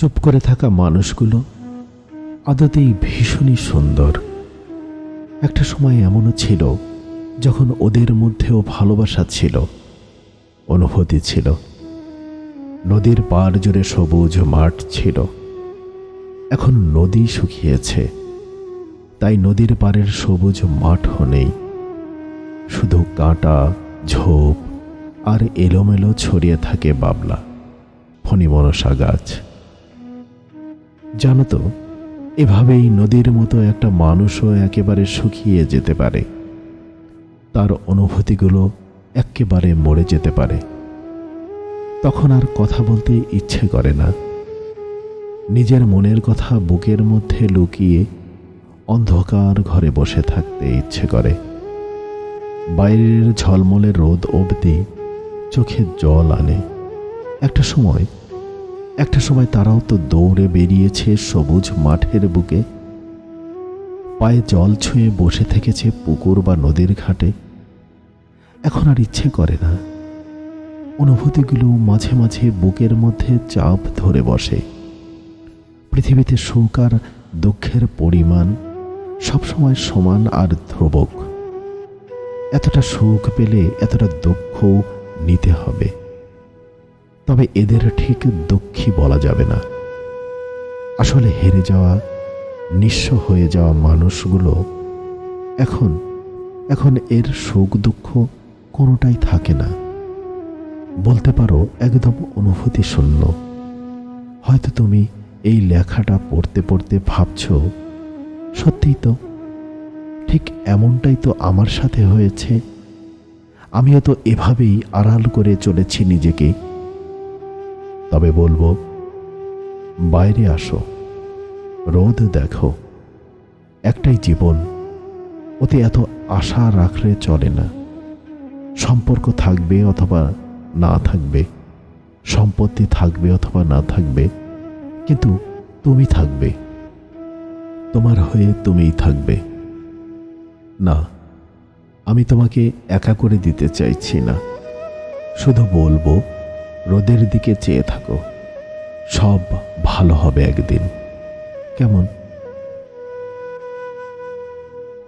চুপ করে থাকা মানুষগুলো আদতেই ভীষণই সুন্দর। একটা সময় এমনও ছিল, যখন ওদের মধ্যেও ভালোবাসা ছিল, অনুভূতি ছিল। নদীর পার জুড়ে সবুজ মাঠ ছিল। এখন নদী শুকিয়েছে। তাই নদীর পাড়ের সবুজ মাঠও নেই। শুধু কাঁটা, ঝোপ আর এলোমেলো ছড়িয়ে থাকে বাবলা, ফণিমনসা গাছ। জানো তো, এভাবেই নদীর মতো একটা মানুষও একেবারে শুকিয়ে যেতে পারে। তার অনুভূতিগুলো একেবারে মরে যেতে পারে। তখন আর কথা বলতে ইচ্ছে করে না। নিজের মনের কথা বুকের মধ্যে লুকিয়ে অন্ধকার ঘরে বসে থাকতে ইচ্ছে করে। বাইরের ঝলমলে রোদ অবধি চোখে জল আনে। একটা সময় একটা সময় তারাও তো দৌড়ে বেরিয়েছে সবুজ মাঠের বুকে। পায়ে জল ছুঁয়ে বসে থেকেছে পুকুর বা নদীর ঘাটে। এখন আর ইচ্ছে করে না। অনুভূতিগুলো মাঝে মাঝে বুকের মধ্যে চাপ ধরে বসে। পৃথিবীতে সুখ আর দুঃখের পরিমাণ সবসময় সমান আর ধ্রুবক। এতটা সুখ পেলে এতটা দুঃখ নিতে হবে। তবে এদের ঠিক দুঃখী বলা যাবে না। আসলে হেরে যাওয়া, নিঃস্ব হয়ে যাওয়া মানুষগুলো এখন এখন এর সুখ দুঃখ কোনোটাই থাকে না। বলতে পারো, একদম অনুভূতি শূন্য। হয়তো তুমি এই লেখাটা পড়তে পড়তে ভাবছ, সত্যিই তো? ঠিক এমনটাই তো আমার সাথে হয়েছে। আমিও তো এভাবেই আড়াল করে চলেছি নিজেকে। তবে বলব, বাইরে আসো, রোদ দেখো। একটাই জীবন ওতে এত আশা রাখলে চলে না। সম্পর্ক থাকবে অথবা না থাকবে, সম্পত্তি থাকবে অথবা না থাকবে, কিন্তু তুমি থাকবে। তোমার হয়ে তুমিই থাকবে। না, আমি তোমাকে একা করে দিতে চাইছি না। শুধু বলব রোদের দিকে চেয়ে থাকো। সব ভালো হবে একদিন। কেমন?